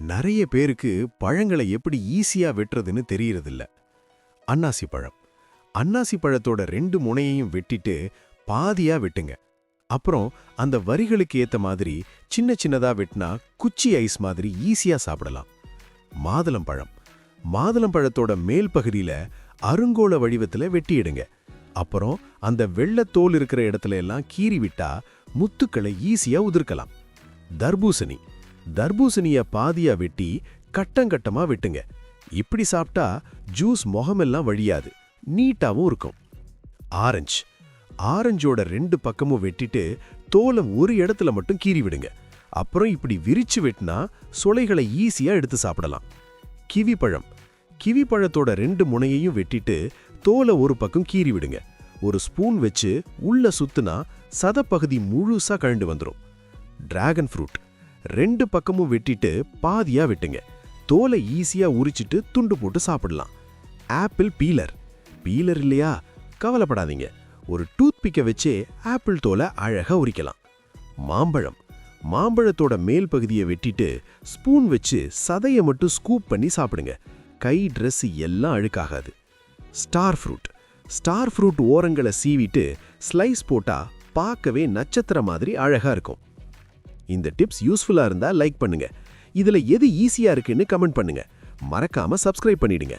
நிறைய பேருக்கு பழங்களை எப்படி ஈஸியாக வெட்டுறதுன்னு தெரியறதில்ல. அன்னாசி பழம். அன்னாசி பழத்தோட ரெண்டு முனையையும் வெட்டிட்டு பாதியா வெட்டுங்க. அப்புறம் அந்த வரிகளுக்கு ஏத்த மாதிரி சின்ன சின்னதா வெட்டினா குச்சி ஐஸ் மாதிரி ஈஸியாக சாப்பிடலாம். மாதுளம் பழம். மாதுளம் பழத்தோட மேல் பகுதியில அருங்கோள வடிவத்துல வெட்டிடுங்க. அப்புறம் அந்த வெள்ளத்தோல் இருக்கிற இடத்துல எல்லாம் கீறி விட்டா முத்துக்களை ஈஸியாக உதிர்க்கலாம். தர்பூசணி. தர்பூசணிய பாதியா வெட்டி கட்டங்கட்டமா வெட்டுங்க. இப்படி சாப்பிட்டா ஜூஸ் முகமெல்லாம் வழியாது நீட்டாவும் இருக்கும். ஆரஞ்சு. ஆரஞ்சோட ரெண்டு பக்கமும் வெட்டிட்டு தோலை ஒரு இடத்துல மட்டும் கீறி விடுங்க. அப்புறம் இப்படி விரிச்சு வெட்டினா சுளைகளை ஈஸியா எடுத்து சாப்பிடலாம். கிவி பழம். கிவி பழத்தோட ரெண்டு முனையையும் வெட்டிட்டு தோலை ஒரு பக்கம் கீறி விடுங்க. ஒரு ஸ்பூன் வச்சு உள்ள சுத்துனா சதப்பகுதி முழுசா கழண்டு வந்துடும் டிராகன் ஃப்ரூட் ரெண்டு பக்கமும் வெட்டிட்டு பாதியா வெட்டுங்க. தோலை ஈஸியா உரிச்சிட்டு துண்டு போட்டு சாப்பிடலாம். Apple peeler. பீலர் இல்லையா? கவலைப்படாதீங்க. ஒரு டூத் பிக்கை வச்சே ஆப்பிள் தோலை அழகா உரிக்கலாம். மாம்பழம். மாம்பழத்தோட மேல் பகுதியை வெட்டிட்டு ஸ்பூன் வச்சு சதையை மட்டும் ஸ்கூப் பண்ணி சாப்பிடுங்க. கை ட்ரெஸ் எல்லாம் அழுக்காகாது. ஸ்டார் ஃப்ரூட் ஸ்டார் ஃப்ரூட் ஓரங்களை சீவிட்டு ஸ்லைஸ் போட்டா பார்க்கவே நட்சத்திரம் மாதிரி அழகா இருக்கும். இந்த டிப்ஸ் யூஸ்ஃபுல்லா இருந்தா லைக் பண்ணுங்க. இதுல எது ஈஸியா இருக்குன்னு கமெண்ட் பண்ணுங்க. மறக்காம சப்ஸ்கிரைப் பண்ணிடுங்க.